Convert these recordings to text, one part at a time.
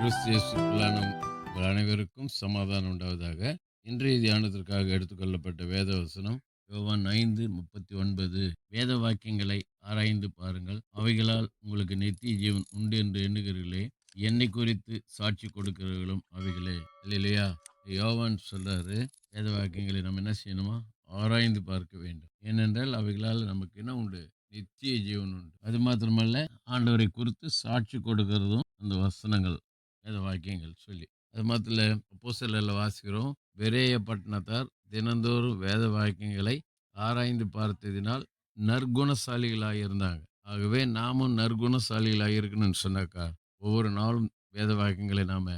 கிறிஸ்தியசுக்குள்ளான உங்கள் அனைவருக்கும் சமாதானம் உண்டாவதாக. இன்றைய தியானத்திற்காக எடுத்துக்கொள்ளப்பட்ட வேத வசனம் யோவான் ஐந்து முப்பத்தி ஒன்பது வேத வாக்கியங்களை ஆராய்ந்து பாருங்கள். அவைகளால் உங்களுக்கு நித்திய ஜீவன் உண்டு என்று எண்ணுகிறீர்களே. என்னை குறித்து சாட்சி கொடுக்கிறவர்களும் அவைகளே. இல்லையா யோவான் சொல்றாரு வேத வாக்கியங்களை நம்ம என்ன செய்யணுமா? ஆராய்ந்து பார்க்க வேண்டும். ஏனென்றால் அவைகளால் நமக்கு என்ன உண்டு? நித்திய ஜீவன் உண்டு. அது மாத்திரமல்ல ஆண்டவரை குறித்து சாட்சி கொடுக்கிறதும் அந்த வசனங்கள். வேத வாக்கியங்கள் சொல்லி. அது மாத்திர அப்போஸ்தலர்ல வாசிக்கிறோம். பெரேய பட்டணத்தார் தினந்தோறும் வேத வாக்கியங்களை ஆராய்ந்து பார்த்ததினால் நற்குணசாலிகளாக இருந்தாங்க. ஆகவே நாமும் நற்குணசாலிகளாக இருக்கணும்னு சொன்னாக்கா ஒவ்வொரு நாளும் வேத வாக்கியங்களை நாம்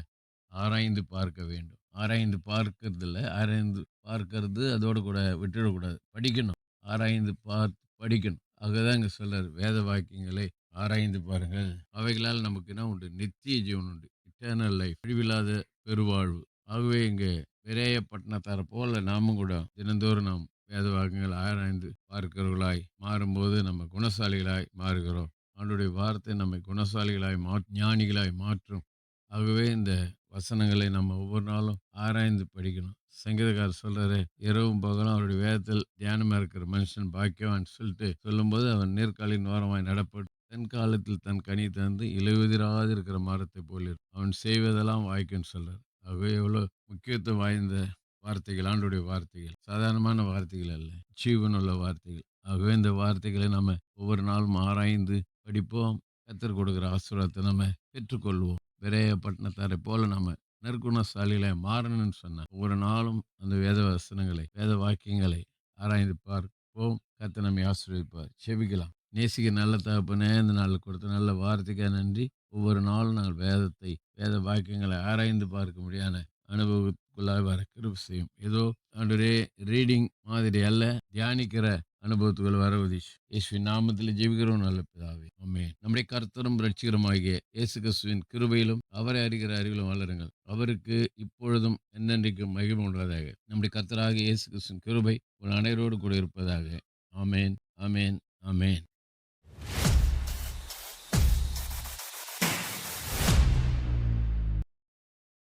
ஆராய்ந்து பார்க்க வேண்டும். ஆராய்ந்து பார்க்கறது இல்லை ஆராய்ந்து பார்க்கறது அதோடு கூட விட்டுடக்கூடாது. படிக்கணும். ஆராய்ந்து பார்த்து படிக்கணும். ஆகதான் இங்கே சொல்கிறார் வேத வாக்கியங்களை ஆராய்ந்து பாருங்கள். அவைகளால் நமக்கு என்ன உண்டு? நித்திய ஜீவன் உண்டு. இட்டர்னல் லைஃப் அழிவில்லாத பெருவாழ்வு. ஆகவே இங்கே விரைய பட்டணத்தார போல நாமும் கூட தினந்தோறும் நாம் வேதவாக்கங்கள் ஆராய்ந்து பார்க்கிறவர்களாய் மாறும்போது நம்ம குணசாலிகளாய் மாறுகிறோம். அவனுடைய வார்த்தை நம்மை குணசாலிகளாய் மா ஞானிகளாய் மாற்றும். ஆகவே இந்த வசனங்களை நம்ம ஒவ்வொரு நாளும் ஆராய்ந்து படிக்கணும். சங்கீதக்காரர் சொல்றாரு இரவும் பகலும் அவருடைய வேதத்தில் தியானமா இருக்கிற மனுஷன் பாக்கியவான்னு சொல்லிட்டு சொல்லும்போது அவன் நேர்காலின் ஓரமாய் நடப்பட்டு தன் காலத்தில் தன் கனி தந்து இலையுதிராது இருக்கிற மரத்தை போல அவன் செய்வதெல்லாம் வாய்க்குன்னு சொல்றார். ஆகவே எவ்வளோ முக்கியத்துவம் வாய்ந்த வார்த்தைகள் ஆண்டுடைய வார்த்தைகள் சாதாரணமான வார்த்தைகள் அல்ல ஜீவனுள்ள வார்த்தைகள். ஆகவே இந்த வார்த்தைகளை நம்ம ஒவ்வொரு நாளும் ஆராய்ந்து படிப்போம். கத்தர் கொடுக்குற ஆசீர்வாதத்தை நம்ம பெற்றுக்கொள்வோம். விரைய பட்டணத்தாரை போல நம்ம நற்குணசாலிகளை மாறணும்னு சொன்ன ஒவ்வொரு நாளும் அந்த வேத வசனங்களை வேத வாக்கியங்களை ஆராய்ந்து பார்ப்போம். கத்த நம்மை ஆசீர்வதிப்பார். செபிக்கலாம் நேசிக்க நல்ல தகப்பனே இந்த நாளில் கொடுத்த நல்ல வார்த்தைக்காக நன்றி. ஒவ்வொரு நாளும் நாங்கள் வேதத்தை வேத வாக்கியங்களை ஆராய்ந்து பார்க்க முடியாத அனுபவத்துக்குள்ளாக வர கிருப்பு செய்யும். ஏதோ ஆண்டவரே ரீடிங் மாதிரி அல்ல தியானிக்கிற அனுபவத்துக்குள் வர உதீஷ் இயேசுவின் நாமத்தில் ஜெபிக்கிறோம் நல்ல பிதாவே. அம்மே நம்முடைய கர்த்தரும் ரட்சிகரமாகிய இயேசு கிறிஸ்துவின் கிருபையிலும் அவரை அறிகிற அறிவிலும் வளருங்கள். அவருக்கு இப்பொழுதும் என்னென்றைக்கும் மகிழ்வு உண்டதாக நம்முடைய கர்த்தராக இயேசு கிறிஸ்துவின் கிருபை ஒரு அனைவரோடு கூட இருப்பதாக. ஆமேன் ஆமேன் ஆமேன்.